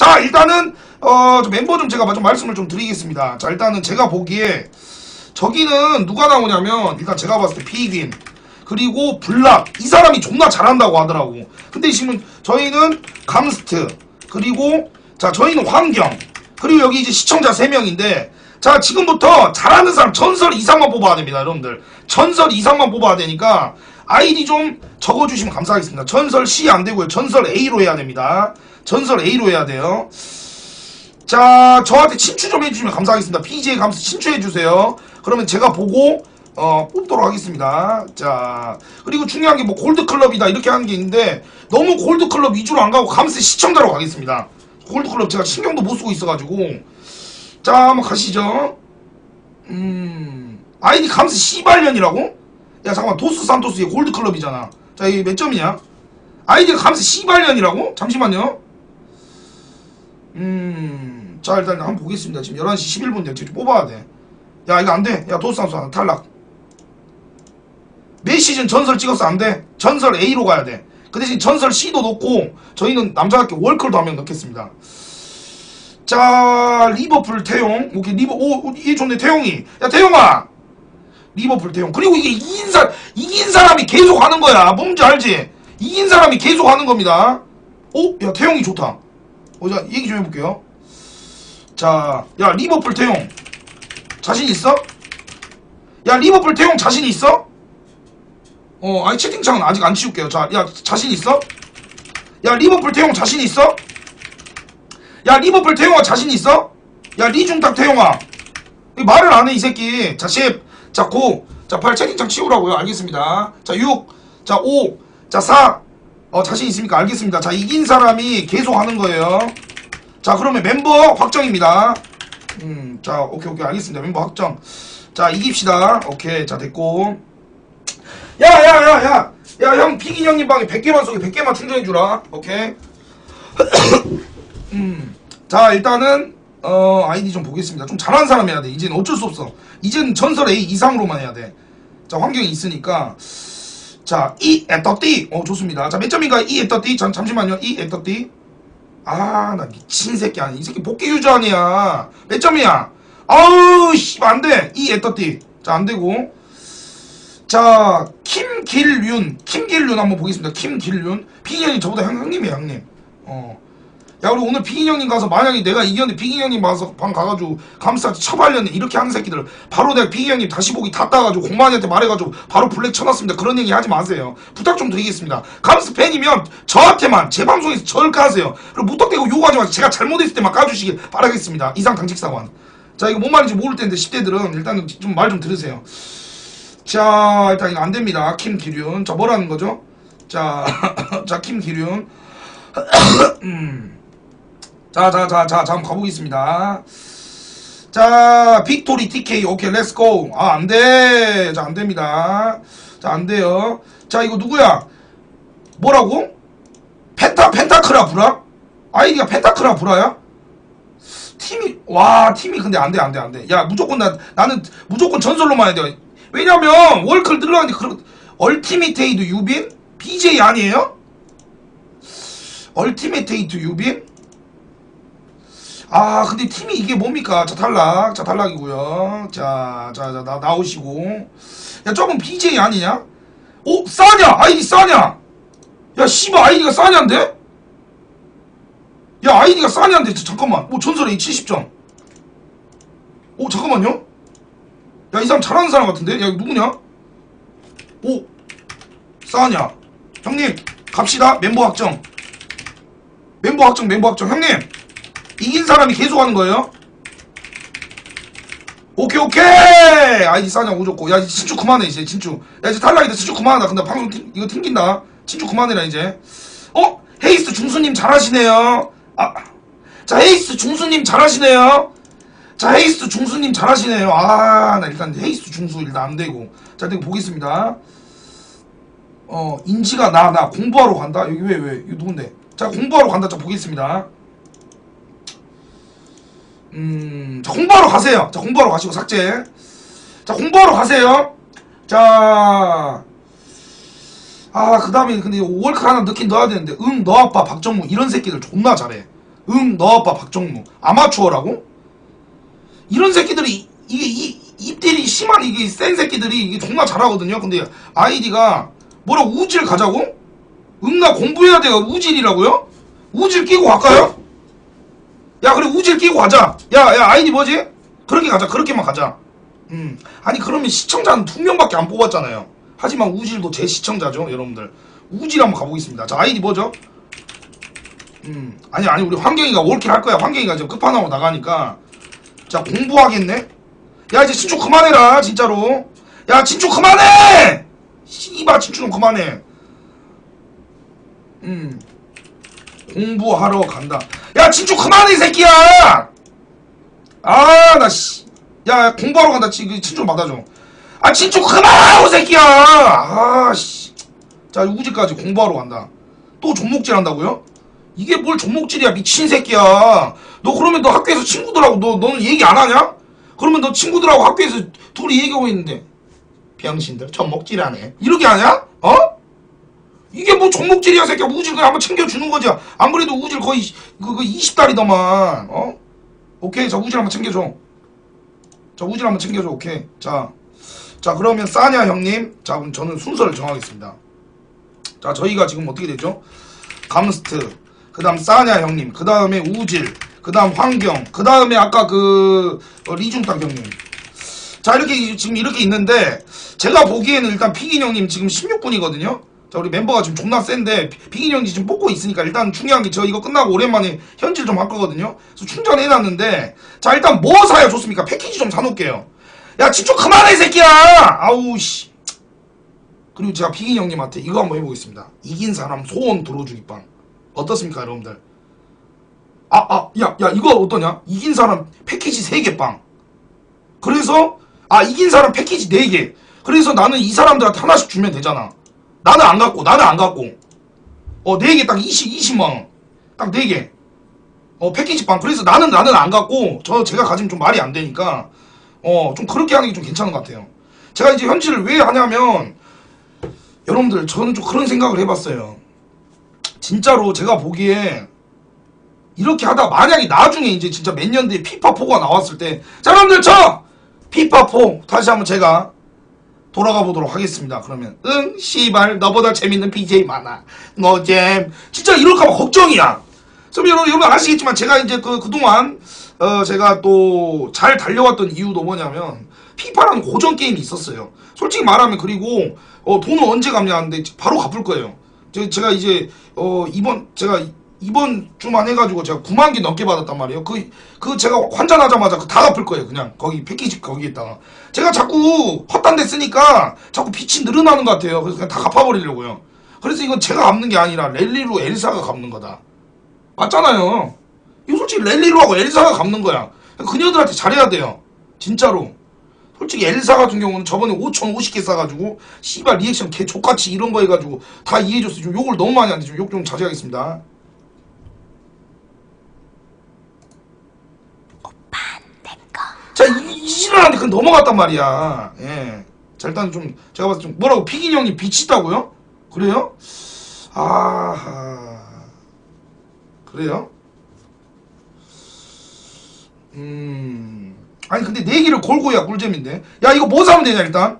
자 일단은 어, 좀 멤버 좀 제가 좀 말씀을 좀 드리겠습니다. 자 일단은 제가 보기에 저기는 누가 나오냐면 일단 제가 봤을 때 피긴 그리고 블락 이 사람이 존나 잘한다고 하더라고. 근데 지금 저희는 감스트 그리고 자 저희는 환경 그리고 여기 이제 시청자 3명인데 자 지금부터 잘하는 사람 전설 이상만 뽑아야 됩니다 여러분들 전설 이상만 뽑아야 되니까 아이디 좀 적어주시면 감사하겠습니다 전설 C 안되고요 전설 A로 해야 됩니다 전설 A로 해야 돼요 자 저한테 친추 좀 해주시면 감사하겠습니다 BJ 감스 친추해주세요 그러면 제가 보고 어, 뽑도록 하겠습니다. 자, 그리고 중요한 게 뭐 골드클럽이다 이렇게 하는 게 있는데 너무 골드클럽 위주로 안 가고 감스 시청자로 가겠습니다. 골드클럽 제가 신경도 못 쓰고 있어가지고 자, 한번 가시죠. 음, 아이디 감스 씨발년이라고? 야, 잠깐만 도스 산토스 얘 골드클럽이잖아. 자, 이게 몇 점이냐? 아이디가 감스 씨발년이라고? 잠시만요. 음, 자, 일단 한번 보겠습니다. 지금 11시 11분인데 지금 뽑아야 돼. 야, 이거 안 돼. 야, 도스 산토스 탈락. 몇 시즌 전설 찍었어 안 돼. 전설 A로 가야 돼. 그 대신 전설 C도 넣고 저희는 남자답게 월클도 한 명 넣겠습니다. 자 리버풀 태용 오케이 리버 오이 좋네 태용이 야 태용아 리버풀 태용 그리고 이게 이긴 사 이긴 사람이 계속 하는 거야 뭔지 알지 이긴 사람이 계속 하는 겁니다 오야 태용이 좋다 어자 얘기 좀 해볼게요 자 야 리버풀 태용 자신 있어 야 리버풀 태용 자신 있어 어, 아니 채팅창은 아직 안 치울게요. 자, 야 자신 있어? 야 리버풀 태용 자신 있어? 야 리버풀 태용아 자신 있어? 야 리중탁 태용아 말을 안 해 이 새끼. 자 10, 자 9, 자 8 채팅창 치우라고요. 알겠습니다. 자 6, 자 5, 자 4. 어 자신 있습니까? 알겠습니다. 자 이긴 사람이 계속 하는 거예요. 자 그러면 멤버 확정입니다. 음, 자 오케이 오케이 알겠습니다. 멤버 확정. 자 이깁시다. 오케이 자 됐고. 야야야야 야 형 피긴 형님 방에 100개만 쏘게 100개만 충전해주라 오케이 음. 자 일단은 어 아이디 좀 보겠습니다 좀 잘하는 사람 해야 돼 이제는 어쩔 수 없어 이제는 전설 A 이상으로만 해야 돼 자 환경이 있으니까 자이 에터띠 어 좋습니다. 자 몇 점인가? 이 에터띠 잠, 잠시만요. 이 에터띠 아 나 미친 새끼 아니 이 새끼 복귀 유저 아니야. 몇 점이야? 아우 씨 안 돼. 이 에터띠 자 안 되고. 자, 김길윤. 김길윤 한번 보겠습니다. 김길윤. 형님 저보다 형, 형님이에요, 형님. 어. 야, 우리 오늘 비긴 형님 가서 만약에 내가 이겼는데 비긴 형님 와서 방 가가지고 감스한테 처발렸네. 이렇게 하는 새끼들. 바로 내가 비긴 형님 다시 보기 다 따가지고 공만이한테 말해가지고 바로 블랙 쳐놨습니다. 그런 얘기 하지 마세요. 부탁 좀 드리겠습니다. 감스 팬이면 저한테만 제 방송에서 절 까세요. 그리고 무턱대고 욕하지 마세요. 제가 잘못했을 때만 까주시길 바라겠습니다. 이상 당직 사관. 자, 이거 뭔 말인지 모를 텐데 10대들은 일단은 좀 말좀 들으세요. 자, 일단 이거 안 됩니다. 김기륜. 자, 뭐라는 거죠? 자, 자, 김기륜. 음. 자, 자, 자, 자, 자, 한번 가보겠습니다. 자, 빅토리 TK. 오케이, 렛츠고. 아, 안 돼. 자, 안 됩니다. 자, 안 돼요. 자, 이거 누구야? 뭐라고? 펜타, 펜타크라 브라? 아이디가 펜타크라 브라야? 팀이, 와, 팀이 근데 안 돼, 안 돼, 안 돼. 야, 무조건 나, 나는 무조건 전설로만 해야 돼. 왜냐면 월클 늘어나는데 그런 얼티미테이드 유빈? BJ 아니에요? 얼티미테이드 유빈? 아 근데 팀이 이게 뭡니까 자 탈락 자 탈락이고요 자자자 자, 나, 나오시고 야 저건 BJ 아니냐? 오 싸냐 아이디 싸냐 야 씨발 아이디가 싸냐인데? 야 아이디가 싸냐인데 잠깐만 뭐 전설에 70점 오 잠깐만요 야, 이 사람 잘하는 사람 같은데? 야, 누구냐? 오! 싸냐? 형님, 갑시다. 멤버 확정. 멤버 확정, 멤버 확정. 형님! 이긴 사람이 계속 하는 거예요? 오케이, 오케이! 아이디 싸냐, 오졌고. 야, 이제 진주 그만해, 이제, 진주. 야, 이제 탈락이다. 진주 그만하다. 근데 방송, 튕, 이거 튕긴다. 진주 그만해라, 이제. 어? 헤이스 중수님 잘하시네요. 아. 자, 헤이스 중수님 잘하시네요. 자 헤이스 중수님 잘하시네요 아 나 일단 헤이스 중수 일단 안되고 자 일단 보겠습니다 어 인지가 나 나 공부하러 간다 여기 왜왜 이거 누군데 자 공부하러 간다 자 보겠습니다 음 자 공부하러 가세요 자 공부하러 가시고 삭제 자 공부하러 가세요 자 아, 그 다음에 근데 월클 하나 넣긴 넣어야 되는데, 응, 너 아빠 박정무, 이런 새끼들 존나 잘해. 응, 너 아빠 박정무. 아마추어라고? 이런 새끼들이, 이게, 이, 입들이 심한, 이게 센 새끼들이 이게 정말 잘하거든요. 근데 아이디가 뭐라 우질 가자고? 응, 나 공부해야 돼요. 우질이라고요? 우질 끼고 갈까요? 야, 그래, 우질 끼고 가자. 야, 야, 아이디 뭐지? 그렇게 가자. 그렇게만 가자. 음. 아니, 그러면 시청자는 두 명밖에 안 뽑았잖아요. 하지만 우질도 제 시청자죠, 여러분들. 우질 한번 가보겠습니다. 자, 아이디 뭐죠? 음. 아니, 아니, 우리 환경이가 올킬 할 거야. 환경이가 지금 끝판왕으로 나가니까. 자, 공부하겠네? 야, 이제 진초 그만해라, 진짜로. 야, 진초 그만해! 씨발, 진초 좀 그만해. 음. 공부하러 간다. 야, 진초 그만해, 이 새끼야! 아, 나, 씨. 야, 야, 공부하러 간다. 지, 그 진초 받아줘. 아, 진초 그만하라고, 새끼야! 아, 씨. 자, 우지까지 공부하러 간다. 또 존목질 한다고요? 이게 뭘 존목질이야, 미친 새끼야. 너 그러면 너 학교에서 친구들하고 너, 너는 얘기 안 하냐? 그러면 너 친구들하고 학교에서 둘이 얘기하고 있는데. 병신들, 존목질하네. 이렇게 하냐? 어? 이게 뭐 종목질이야 새끼야. 우질 그냥 한번 챙겨주는 거지. 안 그래도 우질 거의 그, 그 20달이더만 어? 오케이. 자 우질 한번 챙겨줘. 자 우질 한번 챙겨줘. 오케이. 자, 자 그러면 싸냐 형님? 자 그럼 저는 순서를 정하겠습니다. 자 저희가 지금 어떻게 되죠? 감스트 그 다음 싸냐 형님? 그 다음에 우질 그 다음 환경 그 다음에 아까 그 어, 리중탁 형님. 자 이렇게 지금 이렇게 있는데 제가 보기에는 일단 피긴 형님 지금 16분이거든요 자 우리 멤버가 지금 존나 센데 피긴 형이 지금 뽑고 있으니까 일단 중요한 게 저 이거 끝나고 오랜만에 현질 좀 할 거거든요. 그래서 충전해놨는데 자 일단 뭐 사야 좋습니까? 패키지 좀 사놓을게요. 야 집중 그만해 이 새끼야! 아우 씨. 그리고 제가 피긴 형님한테 이거 한번 해보겠습니다. 이긴 사람 소원 들어주기 빵. 어떻습니까 여러분들? 아 아 야 야 이거 어떠냐? 이긴 사람 패키지 3개 빵. 그래서 아 이긴 사람 패키지 4개. 그래서 나는 이 사람들한테 하나씩 주면 되잖아 나는 안 갖고 나는 안 갖고. 어 4개 딱 20, 20만원. 딱 4개. 어 패키지 빵 그래서 나는 나는 안 갖고 저 제가 가지면 좀 말이 안 되니까 어 좀 그렇게 하는 게 좀 괜찮은 것 같아요. 제가 이제 현질을 왜 하냐면 여러분들 저는 좀 그런 생각을 해봤어요. 진짜로 제가 보기에 이렇게 하다 만약에 나중에 이제 진짜 몇 년 뒤에 피파4가 나왔을 때 자 여러분들 저! 피파4 다시 한번 제가 돌아가 보도록 하겠습니다. 그러면 응 씨발 너보다 재밌는 BJ 많아. 너잼. 진짜 이럴까봐 걱정이야. 그럼 여러분, 여러분 아시겠지만 제가 이제 그 그동안 어 제가 또 잘 달려왔던 이유도 뭐냐면 피파라는 고전 게임이 있었어요. 솔직히 말하면 그리고 어 돈은 언제 갚냐 하는데 바로 갚을 거예요. 제- 제가 이제 어 이번 제가 이번 주만 해가지고 제가 9만 개 넘게 받았단 말이에요. 그, 그 제가 환전하자마자 그다 갚을 거예요. 그냥 거기 패키지 거기에다가. 제가 자꾸 헛단 데 쓰니까 자꾸 빚이 늘어나는 것 같아요. 그래서 그냥 다 갚아버리려고요. 그래서 이건 제가 갚는 게 아니라 랠리로 엘사가 갚는 거다. 맞잖아요. 이거 솔직히 랠리로 하고 엘사가 갚는 거야. 그녀들한테 잘해야 돼요. 진짜로. 솔직히 엘사 같은 경우는 저번에 5,050개 싸가지고 씨발 리액션 개 족같이 이런 거 해가지고 다 이해해줬어요. 좀 욕을 너무 많이 하는데 좀욕좀 자제하겠습니다. 지랄한테 그건 넘어갔단 말이야. 예. 자, 일단 좀, 제가 봤을 때 좀, 뭐라고, 피긴 형이 비치다고요? 그래요? 아하. 그래요? 음. 아니, 근데 내기를 걸고 해야 꿀잼인데. 야, 이거 뭐 사면 되냐, 일단?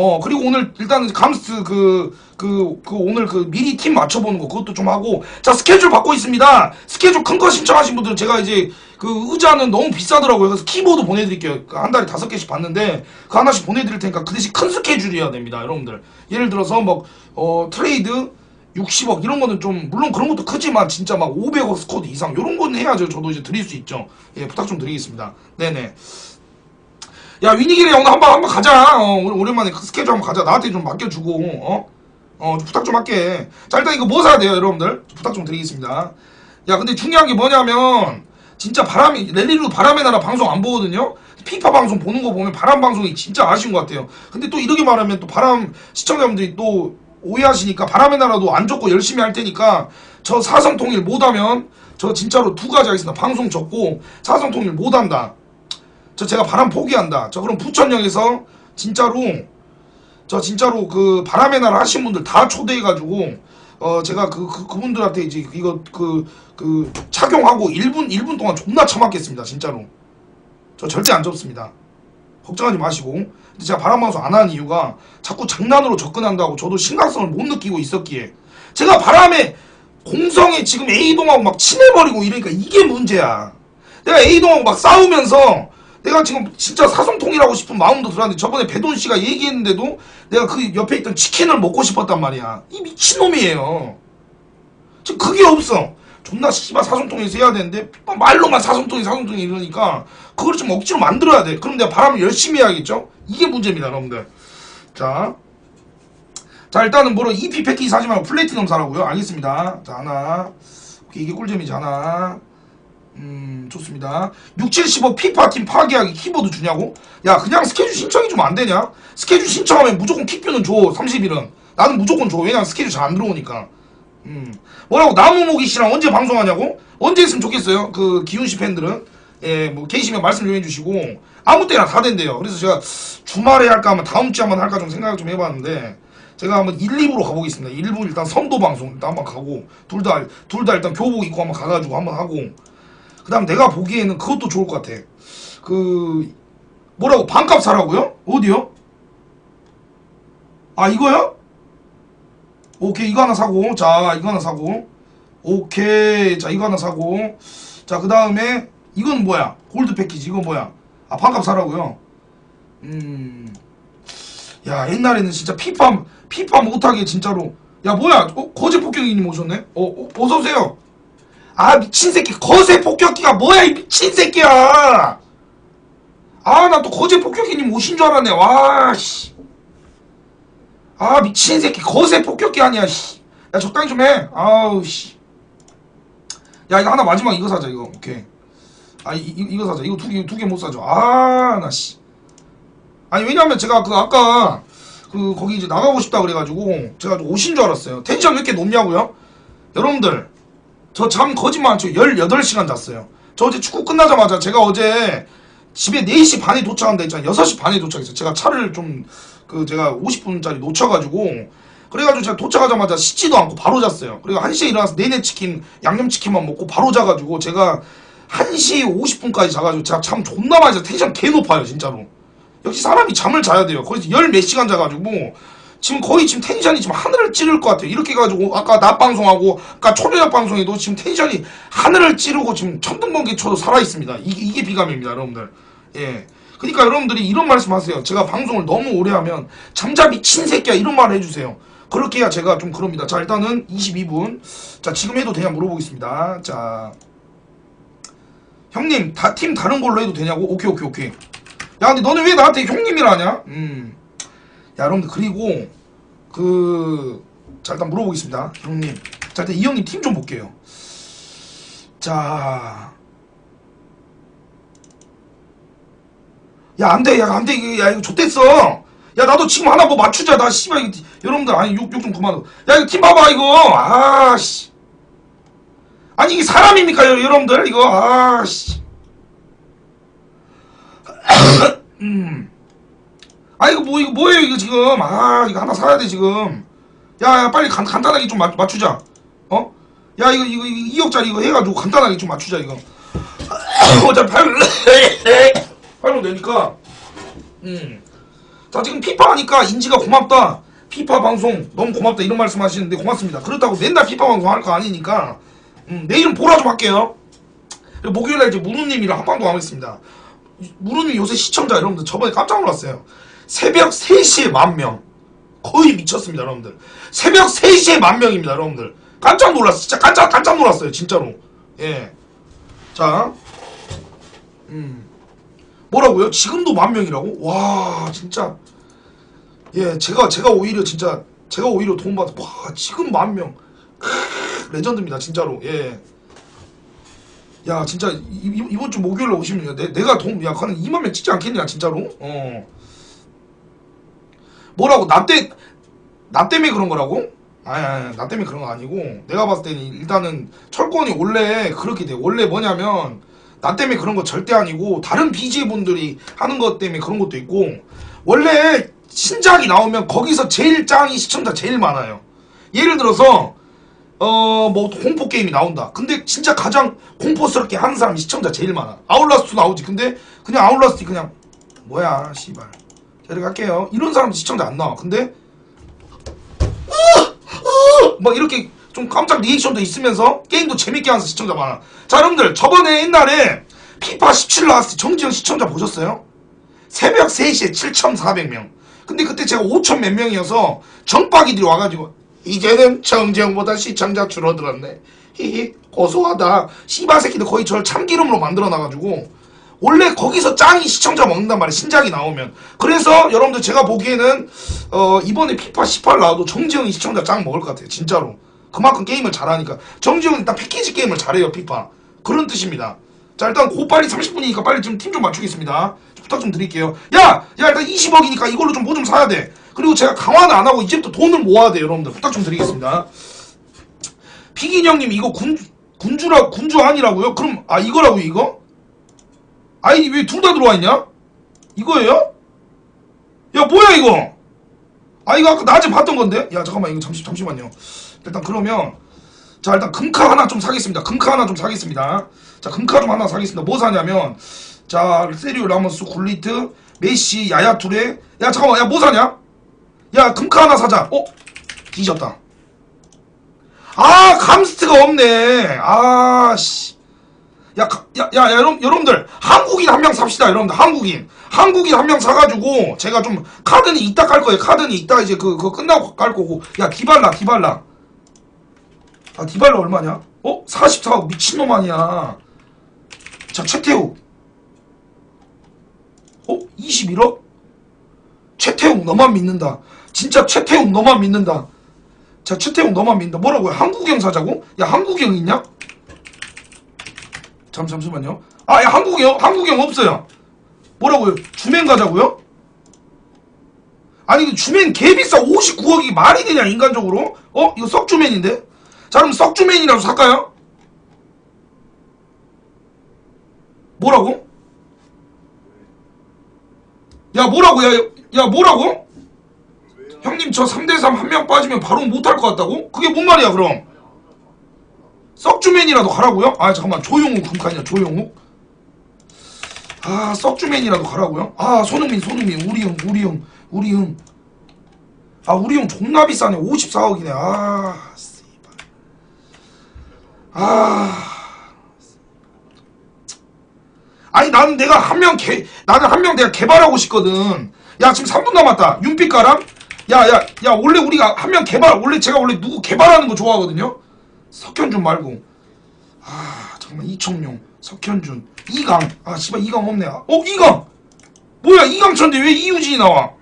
어, 그리고 오늘, 일단, 감스, 그, 그, 그, 오늘 그, 미리 팀 맞춰보는 거, 그것도 좀 하고. 자, 스케줄 받고 있습니다. 스케줄 큰 거 신청하신 분들은 제가 이제, 그, 의자는 너무 비싸더라고요. 그래서 키보드 보내드릴게요. 그한 달에 다섯 개씩 받는데, 그 하나씩 보내드릴 테니까 그 대신 큰 스케줄이어야 됩니다, 여러분들. 예를 들어서, 뭐, 어, 트레이드, 60억 이런 거는 좀 물론 그런 것도 크지만 진짜 막 500억 스쿼드 이상 이런 거는 해야죠 저도 이제 드릴 수 있죠 예 부탁 좀 드리겠습니다 네네 야 위니기래 오늘 한번 한번 가자. 어 오랜만에 그 스케줄 한번 가자. 나한테 좀 맡겨주고 어? 어 부탁 좀 할게. 자 일단 이거 뭐 사야 돼요 여러분들? 부탁 좀 드리겠습니다. 야 근데 중요한 게 뭐냐면 진짜 바람이 랠리로 바람의 나라 방송 안 보거든요? 피파 방송 보는 거 보면 바람 방송이 진짜 아쉬운 것 같아요. 근데 또 이렇게 말하면 또 바람 시청자분들이 또 오해하시니까 바람의 나라도 안 적고 열심히 할 테니까 저 사성 통일 못하면 저 진짜로 두 가지 하겠습니다. 방송 적고 사성 통일 못한다 저 제가 바람 포기한다. 저 그럼 부천역에서 진짜로 저 진짜로 그 바람의 나라 하신 분들 다 초대해가지고 어 제가 그, 그 그분들한테 이제 이거 그그 착용하고 1분 1분 동안 존나 참았겠습니다 진짜로. 저 절대 안 접습니다. 걱정하지 마시고. 근데 제가 바람 방송 안 하는 이유가 자꾸 장난으로 접근한다고 저도 심각성을 못 느끼고 있었기에. 제가 바람에 공성에 지금 A동하고 막 친해버리고 이러니까 이게 문제야. 내가 A동하고 막 싸우면서 내가 지금 진짜 사성통이라고 싶은 마음도 들었는데 저번에 배돈 씨가 얘기했는데도 내가 그 옆에 있던 치킨을 먹고 싶었단 말이야. 이 미친놈이에요. 지금 그게 없어. 존나 씨발 사성통에서 해야 되는데 말로만 사성통이 사성통이 이러니까 그걸 좀 억지로 만들어야 돼. 그럼 내가 바람을 열심히 해야겠죠? 이게 문제입니다 여러분들. 자. 자 일단은 뭐로 EP 패키지 사지 말고 플래티넘 사라고요? 알겠습니다. 자 하나. 이게 꿀잼이지 하나 음 좋습니다. 675 피파 팀 파괴하기 키보드 주냐고? 야 그냥 스케줄 신청이 좀 안 되냐? 스케줄 신청하면 무조건 킥뷰는 줘 30일은. 나는 무조건 줘. 왜냐면 스케줄 잘 안 들어오니까. 음. 뭐라고? 나무모기 씨랑 언제 방송하냐고? 언제 했으면 좋겠어요? 그 기훈씨 팬들은? 예뭐 계시면 말씀 좀 해주시고. 아무 때나 다 된대요. 그래서 제가 주말에 할까 하면 다음 주에 한번 할까 좀 생각을 좀 해봤는데 제가 한번 1, 2부로 가보겠습니다. 1부 일단 선도 방송 일단 한번 가고 둘 다 둘 다 일단 교복 입고 한번 가가지고 한번 하고 그 다음 내가 보기에는 그것도 좋을 것 같아. 그 뭐라고 반값 사라고요? 어디요? 아 이거요? 오케이 이거 하나 사고 자 이거 하나 사고. 오케이 자 이거 하나 사고. 자 그 다음에 이건 뭐야? 골드 패키지 이거 뭐야? 아 반값 사라고요? 음. 야 옛날에는 진짜 피파 피파 못하게 진짜로. 야 뭐야? 어, 거제 폭격이님 오셨네? 어, 어 어서 오세요 아 미친 새끼 거세 폭격기가 뭐야 이 미친 새끼야. 아 나 또 거제 폭격기님 오신 줄 알았네. 와씨. 아 미친 새끼 거세 폭격기 아니야 씨. 야 적당히 좀 해. 아우 씨야 이거 하나 마지막 이거 사자 이거. 오케이. 아 이, 이, 이거 사자. 이거 두 개 두 개 못 사줘. 아나 씨. 아니 왜냐면 제가 그 아까 그 거기 이제 나가고 싶다 그래가지고 제가 오신 줄 알았어요. 텐션 왜 이렇게 높냐고요? 여러분들 저 잠 거짓말 안쳐. 18시간 잤어요. 저 어제 축구 끝나자마자 제가 어제 집에 4시 반에 도착한다 했잖아요. 6시 반에 도착했어요. 제가 차를 좀 그 제가 50분짜리 놓쳐가지고 그래가지고 제가 도착하자마자 씻지도 않고 바로 잤어요. 그리고 1시에 일어나서 내내 치킨 양념치킨만 먹고 바로 자가지고 제가 1시 50분까지 자가지고 제가 잠 존나 많이 자 텐션 개 높아요 진짜로. 역시 사람이 잠을 자야 돼요. 거기서 열 몇 시간 자가지고 지금 거의 지금 텐션이 지금 하늘을 찌를 것 같아요. 이렇게 해가지고 아까 낮 방송하고 아까 초저녁 방송에도 지금 텐션이 하늘을 찌르고 지금 천둥번개 쳐도 살아 있습니다. 이게, 이게 비감입니다 여러분들. 예. 그러니까 여러분들이 이런 말씀 하세요. 제가 방송을 너무 오래 하면 잠자 미친 새끼야 이런 말 해주세요. 그렇게 해야 제가 좀 그럽니다. 자 일단은 22분. 자 지금 해도 되냐 물어보겠습니다. 자. 형님 다 팀 다른 걸로 해도 되냐고? 오케이 오케이 오케이. 야 근데 너는 왜 나한테 형님이라 하냐? 음. 야 여러분들 그리고 그 자 일단 물어보겠습니다. 형님. 자 일단 이 형님 팀 좀 볼게요. 자. 야 안 돼. 야 안 돼. 이거 야 이거 좆됐어. 야 나도 지금 하나 뭐 맞추자. 나 씨발 이거 여러분들 아니 욕 욕 좀 그만 야 이거 팀 봐봐 이거. 아 씨. 아니 이게 사람입니까 여- 여러분들? 이거 아 씨. 음. 아 이거 뭐 이거 뭐예요 이거 지금? 아 이거 하나 사야 돼 지금. 야, 야 빨리 간, 간단하게 좀 맞, 맞추자. 어? 야 이거 이거 2억짜리 이거 해가지고 간단하게 좀 맞추자 이거. 어차피 8 8로 되니까. 음자 지금 피파 하니까 인지가 고맙다. 피파 방송 너무 고맙다 이런 말씀 하시는데 고맙습니다. 그렇다고 맨날 피파 방송 할 거 아니니까. 음, 내일은 보라 좀 할게요. 목요일날 이제 무누님이랑 합방도 하겠습니다. 무르님 요새 시청자 여러분들 저번에 깜짝 놀랐어요. 새벽 3시에 만 명. 거의 미쳤습니다, 여러분들. 새벽 3시에 만 명입니다, 여러분들. 깜짝 놀랐어. 진짜 깜짝, 깜짝 놀랐어요, 진짜로. 예. 자. 음. 뭐라고요? 지금도 만 명이라고? 와, 진짜. 예, 제가, 제가 오히려 진짜, 제가 오히려 도움받아. 와, 지금 만 명. 크, 레전드입니다, 진짜로. 예. 야 진짜 이, 이- 이번 주 목요일에 오시면 내, 내가 돈, 야 그는 2만 명 찍지 않겠냐 진짜로? 어 뭐라고 나때 나 때문에 그런 거라고? 아니, 아니 나 때문에 그런 거 아니고 내가 봤을 때는 일단은 철권이 원래 그렇게 돼 원래 뭐냐면 나 때문에 그런 거 절대 아니고 다른 BJ 분들이 하는 것 때문에 그런 것도 있고 원래 신작이 나오면 거기서 제일 짱이 시청자 제일 많아요 예를 들어서 어, 뭐, 공포 게임이 나온다. 근데 진짜 가장 공포스럽게 하는 사람이 시청자 제일 많아. 아울라스트 나오지. 근데 그냥 아울라스트 그냥, 뭐야, 씨발. 저리 갈게요. 이런 사람 시청자 안 나와. 근데, 막 이렇게 좀 깜짝 리액션도 있으면서 게임도 재밌게 하는 시청자 많아. 자, 여러분들, 저번에 옛날에 피파 17 나왔을 때 정지영 시청자 보셨어요? 새벽 3시에 7,400명. 근데 그때 제가 5천 몇 명이어서 정박이들이 와가지고 이제는 정지영보다 시청자 줄어들었네. 히히 고소하다. 씨바 새끼들 거의 저를 참기름으로 만들어 놔가지고 원래 거기서 짱이 시청자 먹는단 말이야 신작이 나오면. 그래서 여러분들 제가 보기에는 어, 이번에 피파 18 나와도 정지영이 시청자 짱 먹을 것 같아요. 진짜로. 그만큼 게임을 잘하니까. 정지영은 일단 패키지 게임을 잘해요 피파. 그런 뜻입니다. 자 일단 고 빨리 30분이니까 빨리 좀팀좀 맞추겠습니다. 부탁 좀 드릴게요. 야! 야 일단 20억이니까 이걸로 좀 뭐 좀 사야 돼. 그리고 제가 강화는 안 하고 이제부터 돈을 모아야 돼요 여러분들. 부탁 좀 드리겠습니다. 피긴 형님 이거 군, 군주라 군주 아니라고요? 그럼 아 이거라고 이거? 아니 왜 둘 다 들어와 있냐? 이거예요? 야 뭐야 이거? 아 이거 아까 낮에 봤던 건데? 야 잠깐만 이거 잠시 잠시만요. 일단 그러면 자 일단 금카 하나 좀 사겠습니다. 금카 하나 좀 사겠습니다. 자 금카 좀 하나 사겠습니다. 뭐 사냐면 자 세리오 라모스 굴리트 메시 야야투레 야 잠깐만 야 뭐 사냐? 야 금카 하나 사자. 어? 뒤졌다. 아 감스트가 없네. 아씨. 야, 가- 야, 야, 야, 여러분, 여러분들, 한국인 한 명 삽시다, 여러분들, 한국인. 한국인 한 명 사가지고, 제가 좀, 카드는 이따 깔 거예요, 카드는 이따 이제 그, 그거 끝나고 깔 거고. 야, 디발라, 디발라. 아, 디발라 얼마냐? 어? 44억, 미친놈 아니야. 자, 최태욱. 어? 21억? 최태욱, 너만 믿는다. 진짜 최태욱, 너만 믿는다. 자, 최태욱, 너만 믿는다. 뭐라고요? 한국형 사자고? 야, 한국형 있냐? 잠 잠시만요. 아, 야, 한국형 한국형 없어요. 뭐라고요? 주맨 가자고요? 아니 그 주맨 개 비싸 59억이 말이 되냐 인간적으로? 어? 이거 썩주맨인데? 자 그럼 썩주맨이라도 살까요? 뭐라고? 야 뭐라고 야, 야 뭐라고? 형님 저 3대3 한 명 빠지면 바로 못할 것 같다고? 그게 뭔 말이야 그럼? 썩주맨이라도 가라고요? 아 잠깐만. 조용욱 금칸이야 조용욱 아 썩주맨이라도 가라고요? 아 손흥민 손흥민. 우리 형 우리 형 우리 형아 우리 형 존나 비싸네. 54억이네. 아 씨발. 아. 아니 나는 내가 한 명 개 나는 한 명 내가 개발하고 싶거든. 야 지금 3분 남았다. 윤빛가람? 야야야 원래 우리가 한 명 개발 원래 제가 원래 누구 개발하는 거 좋아하거든요 석현준 말고. 아 잠깐만 이청용 석현준 이강. 아 씨발 이강 없네. 어 이강! 뭐야 이강천데 왜 이유진이 나와?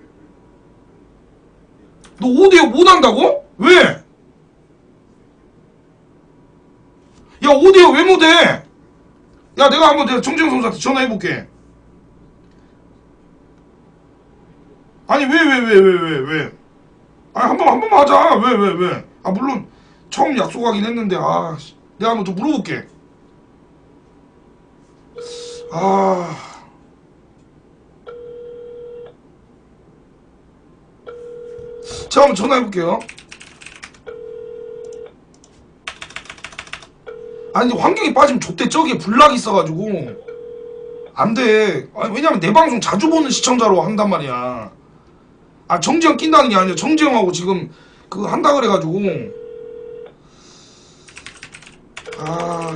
너 5대5 못한다고? 왜? 야 5대5 왜 못해? 야 내가 한번 내가 정재영 선수한테 전화해볼게. 아니 왜 왜 왜 왜 왜 왜? 아니 한번 한 번만 하자. 왜 왜 왜? 아 물론 처음 약속하긴 했는데 아 씨. 내가 한번 더 물어볼게. 아. 제가 한번 전화해볼게요. 아니 환경이 빠지면 좋대. 저기에 불락이 있어가지고. 안돼. 왜냐면 내 방송 자주 보는 시청자로 한단 말이야. 아 정지영 낀다는 게 아니라 정지영하고 지금 그 한다 그래가지고 아.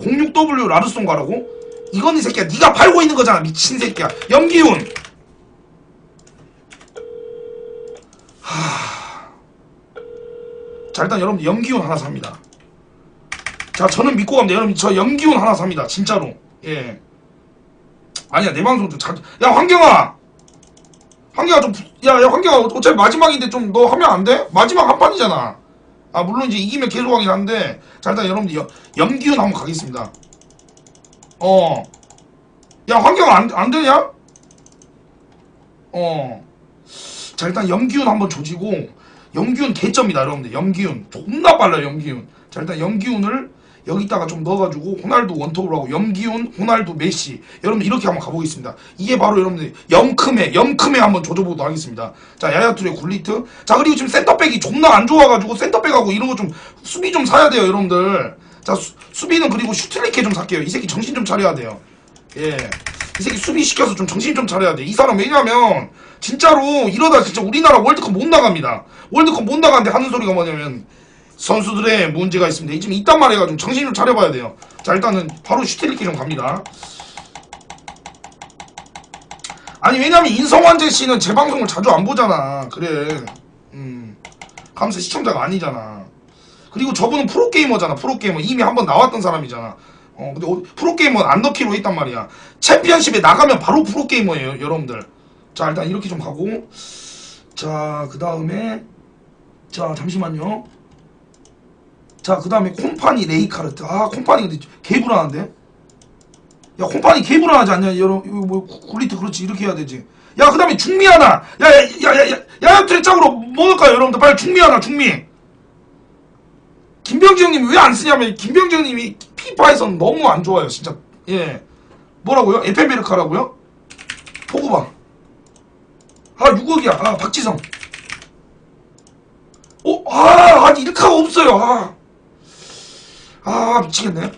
06W 라르송 가라고? 이건 이 새끼야 네가 팔고 있는 거잖아 미친 새끼야. 염기훈. 하... 자 일단 여러분 염기훈 하나 삽니다. 자 저는 믿고 갑니다. 여러분 저 염기훈 하나 삽니다 진짜로. 예. 아니야 내 방송 좀 자주 야 환경아! 환경아 좀야야 환경아 어차피 마지막인데 좀 너 하면 안 돼? 마지막 한 판이잖아 아 물론 이제 이기면 계속 하긴 한데 자 일단 여러분들 여- 염기훈 한번 가겠습니다. 어 야 환경 안, 안 되냐? 어자 일단 염기훈 한번 조지고 염기훈 개점이다 여러분들. 염기훈. 존나 빨라 염기훈. 자 일단 염기훈을 여기다가 좀 넣어가지고 호날두 원톱으로 하고 염기훈, 호날두, 메시 여러분들 이렇게 한번 가보겠습니다. 이게 바로 여러분들 영큼에 영큼에 한번 조져보도록 하겠습니다. 자 야야투레 굴리트 자 그리고 지금 센터백이 존나 안 좋아가지고 센터백하고 이런 거 좀 수비 좀 사야 돼요 여러분들. 자 수, 수비는 그리고 슈틸리케 좀 살게요. 이 새끼 정신 좀 차려야 돼요. 예. 이 새끼 수비 시켜서 좀 정신 좀 차려야 돼. 이 사람 왜냐면 진짜로 이러다 진짜 우리나라 월드컵 못 나갑니다. 월드컵 못 나가는데 하는 소리가 뭐냐면 선수들의 문제가 있습니다. 지금 이딴 말 해가지고 정신 좀 차려봐야 돼요. 자 일단은 바로 슈틸리케 좀 갑니다. 아니 왜냐면 인성환재 씨는 제 방송을 자주 안 보잖아. 그래. 음. 감사 시청자가 아니잖아. 그리고 저분은 프로게이머잖아. 프로게이머. 이미 한번 나왔던 사람이잖아. 어, 근데 어, 프로게이머는 안 넣기로 했단 말이야. 챔피언십에 나가면 바로 프로게이머예요, 여러분들. 자, 일단 이렇게 좀 가고. 자, 그 다음에. 자, 잠시만요. 자, 그 다음에 콤파니 레이카르트. 아, 콤파니 근데 개 불안한데? 야, 콤파니 개 불안하지 않냐? 여러, 이거 뭐, 구- 굴리트 그렇지. 이렇게 해야 되지. 야, 그 다음에 중미 하나. 야, 야, 야, 야, 야, 야, 야, 트랙짝으로 뭐 넣을까요, 여러분들? 빨리 중미 하나, 중미. 김병지 형님이 왜안 쓰냐면 김병지 형님이 피파에서는 너무 안 좋아요 진짜 예 뭐라고요? 에펜베르카라고요? 포그바 아 6억이야 아 박지성 어? 아 아니 이렇게가 없어요 아, 아 미치겠네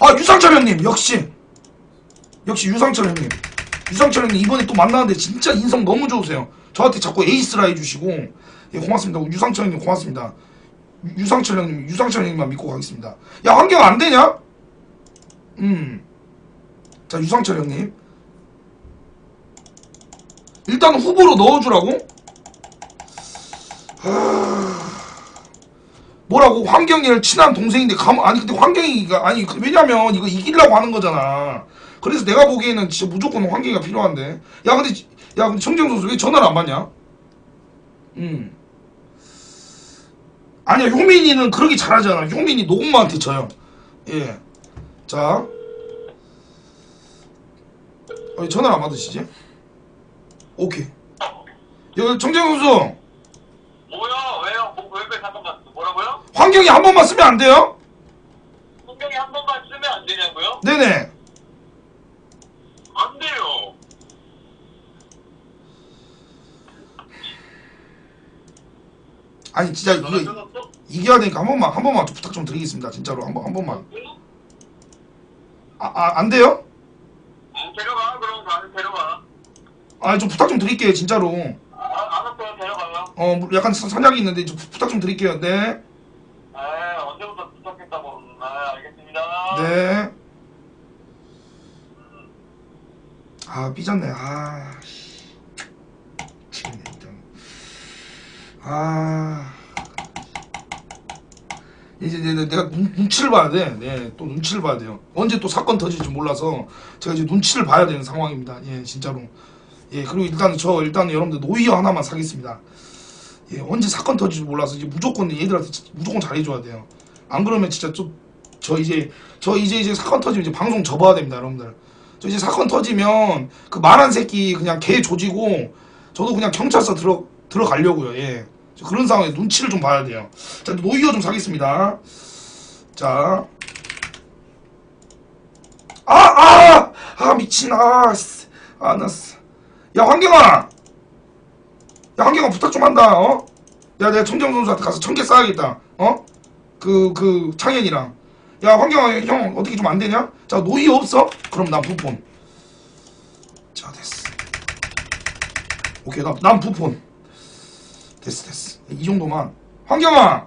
아 유상철 형님 역시 역시 유상철 형님 유상철 형님 이번에 또 만나는데 진짜 인성 너무 좋으세요 저한테 자꾸 에이스라 해주시고 예 고맙습니다 유상철 형님 고맙습니다 유- 유상철 형님, 유상철 형님만 믿고 가겠습니다. 야, 환경 안 되냐? 음. 자, 유상철 형님. 일단 후보로 넣어주라고? 하... 뭐라고? 환경이를 친한 동생인데, 감, 아니, 근데 환경이가, 아니, 그- 왜냐면 이거 이기려고 하는 거잖아. 그래서 내가 보기에는 진짜 무조건 환경이가 필요한데. 야, 근데, 야, 근데 청정 선수 왜 전화를 안 받냐? 음. 아니야 효민이는 그러기 잘하잖아 효민이 노공마한테 져요 예. 자 어, 전화를 안 받으시지? 오케이 여기 정재영 선수 뭐야? 왜요? 뭐, 왜, 왜, 잠깐만. 뭐라고요? 환경이 한 번만 쓰면 안 돼요? 성경이 한 번만 쓰면 안 되냐고요? 네네 안 돼요. 아니 진짜 이거? 이겨야 되니까 한 번만 한 번만 좀 부탁 좀 드리겠습니다 진짜로 한 번 한 번만 아, 아, 안 돼요? 아, 데려가. 그럼 데려가. 아좀 부탁 좀 드릴게요 진짜로 아, 알았어요. 데려가요. 어뭐 약간 사- 사냥이 있는데 좀 부- 부탁 좀 드릴게요 네 아, 언제부터 부탁했다고. 아, 알겠습니다. 네. 아 삐졌네. 아 씨. 미치겠네 일단. 아 이제 이제 내가 눈, 눈치를 봐야 돼. 네, 또 눈치를 봐야 돼요. 언제 또 사건 터질지 몰라서 제가 이제 눈치를 봐야 되는 상황입니다. 예, 진짜로. 예, 그리고 일단 저 일단 여러분들 노이어 하나만 사겠습니다. 예, 언제 사건 터질지 몰라서 이제 무조건 얘들한테 무조건 잘해줘야 돼요. 안 그러면 진짜 좀 저 이제 저 이제 이제 사건 터지면 이제 방송 접어야 됩니다, 여러분들. 저 이제 사건 터지면 그 말한 새끼 그냥 개 조지고 저도 그냥 경찰서 들어 들어가려고요. 예. 저 그런 상황에 눈치를 좀 봐야 돼요. 자, 노이어 좀 사겠습니다. 자. 아, 아! 아, 미친. 아, 쓰- 아, 나, 쓰- 야, 환경아! 야, 환경아, 부탁 좀 한다, 어? 야, 내가 청정 선수한테 가서 천 개 쌓아야겠다, 어? 그, 그, 창현이랑. 야, 환경아, 형, 어떻게 좀 안 되냐? 자, 노이 없어? 그럼 난 부폰. 자, 됐어. 오케이, 난, 난 부폰. 됐어, 됐어. 이 정도만. 환경아!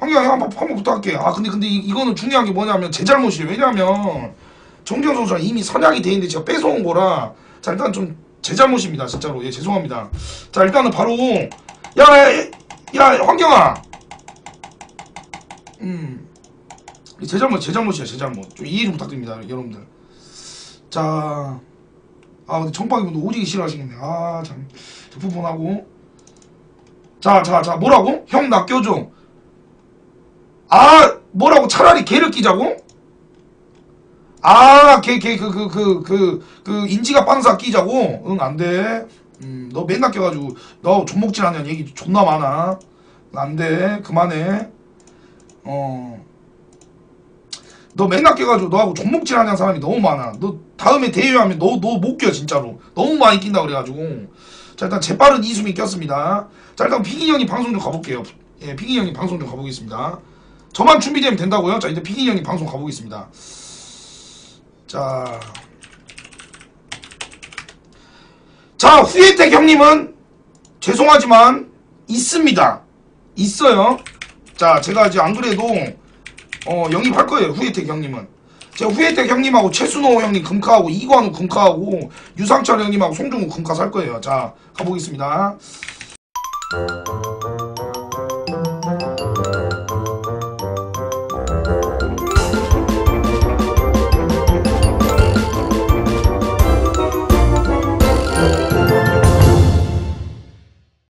환경아, 형, 한 번, 한번 부탁할게. 아, 근데, 근데, 이, 이거는 중요한 게 뭐냐면, 제 잘못이에요. 왜냐면, 정경 선수가 이미 선약이 돼 있는데 제가 뺏어온 거라, 자, 일단 좀, 제 잘못입니다. 진짜로. 예, 죄송합니다. 자, 일단은 바로, 야, 야, 야, 환경아! 음. 제 잘못, 제 잘못이야, 제 잘못. 좀 이해 좀 부탁드립니다, 여러분들. 자, 아, 근데 정박이 분도 오지기 싫어하시겠네. 아, 참. 저 부분하고. 자, 자, 자, 뭐라고? 형, 나 껴줘. 아, 뭐라고? 차라리 걔를 끼자고? 아, 걔, 걔, 그, 그, 그, 그, 그, 인지가 빵사 끼자고? 응, 안 돼. 음, 너 맨날 껴가지고, 너 존목질 하냐는 얘기 존나 많아. 안 돼. 그만해. 어. 너 맨날 깨가지고 너하고 존목질 하는 사람이 너무 많아. 너 다음에 대회하면 너 너 못 껴 진짜로. 너무 많이 낀다 그래가지고. 자 일단 재빠른 이수미 꼈습니다. 자 일단 피기 형이 방송 좀 가볼게요. 예, 피기 형이 방송 좀 가보겠습니다. 저만 준비되면 된다고요? 자 이제 피기 형이 방송 가보겠습니다. 자. 자, 후예택 형님은 죄송하지만 있습니다. 있어요. 자, 제가 이제 안 그래도 어, 영입할 거예요. 후예택 형님은. 제가 후예택 형님하고 최순호 형님 금카하고 이관우 금카하고 유상철 형님하고 송중우 금카 살 거예요. 자, 가보겠습니다.